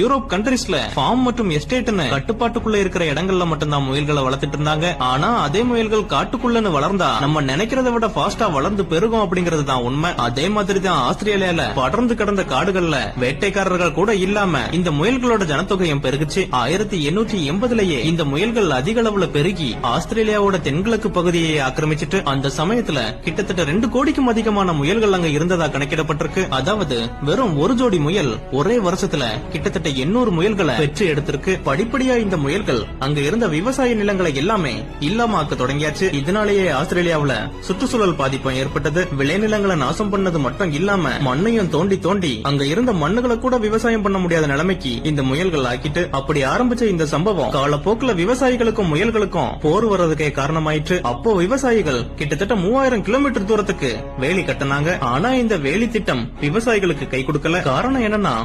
Europe கண்ட்ரீஸ்ல form மற்றும் எஸ்டேட்னு கட்டுப்பாட்டுக்குள்ள இருக்கிற இடங்கள்ல மட்டும்தான் முயல்களை வளர்த்துட்டு இருந்தாங்க. ஆனா அதே முயல்கள் காட்டுக்குள்ளன்னு வளர்ந்தா நம்ம நினைக்கிறத விட பாஸ்டா வளர்ந்து பெருகும் அப்படிங்கறது தான் உண்மை. அதே மாதிரி தான் ஆஸ்திரேலியால படர்ந்து கிடந்த காடுகள்ல வேட்டைக்காரர்கள் கூட இல்லாம இந்த முயல்களோட ஜனத்தொகையும் பெருகுச்சு. ஆயிரத்தி எண்ணூற்றி எண்பதுலயே இந்த முயல்கள் அதிக அளவுல பெருகி ஆஸ்திரேலியாவோட தென்கிழக்கு பகுதியை ஆக்கிரமிச்சிட்டு அந்த சமயத்துல கிட்டத்தட்ட ரெண்டு கோடிக்கும் அதிகமான முயல்கள் அங்க இருந்ததா கணக்கிடப்பட்டிருக்கு. அதாவது வெறும் ஒரு ஜோடி முயல் ஒரே வருஷத்துல கிட்ட கிட்டத்தட்ட எண்ணூறு முயல்களை வெற்றி எடுத்திருக்கு. படிப்படியா இந்த முயல்கள் அங்க இருந்த விவசாய நிலங்களை எல்லாமே இல்லாம ஆக்க தொடங்கியாச்சு. இதனாலேயே ஆஸ்திரேலியாவுல சுற்றுச்சூழல் பாதிப்பும் ஏற்பட்டது. விளைநிலங்களை நாசம் பண்ணது மட்டும் இல்லாம மண்ணையும் தோண்டி தோண்டி அங்க இருந்த மண்ணுகளை கூட விவசாயம் பண்ண முடியாத நிலைமைக்கு இந்த முயல்கள் ஆக்கிட்டு அப்படி ஆரம்பிச்ச இந்த சம்பவம் காலப்போக்குல விவசாயிகளுக்கும் முயல்களுக்கும் போர் வர்றதுக்கே காரணமாயிற்று. அப்போ விவசாயிகள் கிட்டத்தட்ட மூவாயிரம் கிலோமீட்டர் தூரத்துக்கு வேலி கட்டினாங்க. ஆனா இந்த வேலி திட்டம் விவசாயிகளுக்கு கை கொடுக்கல. காரணம் என்னன்னா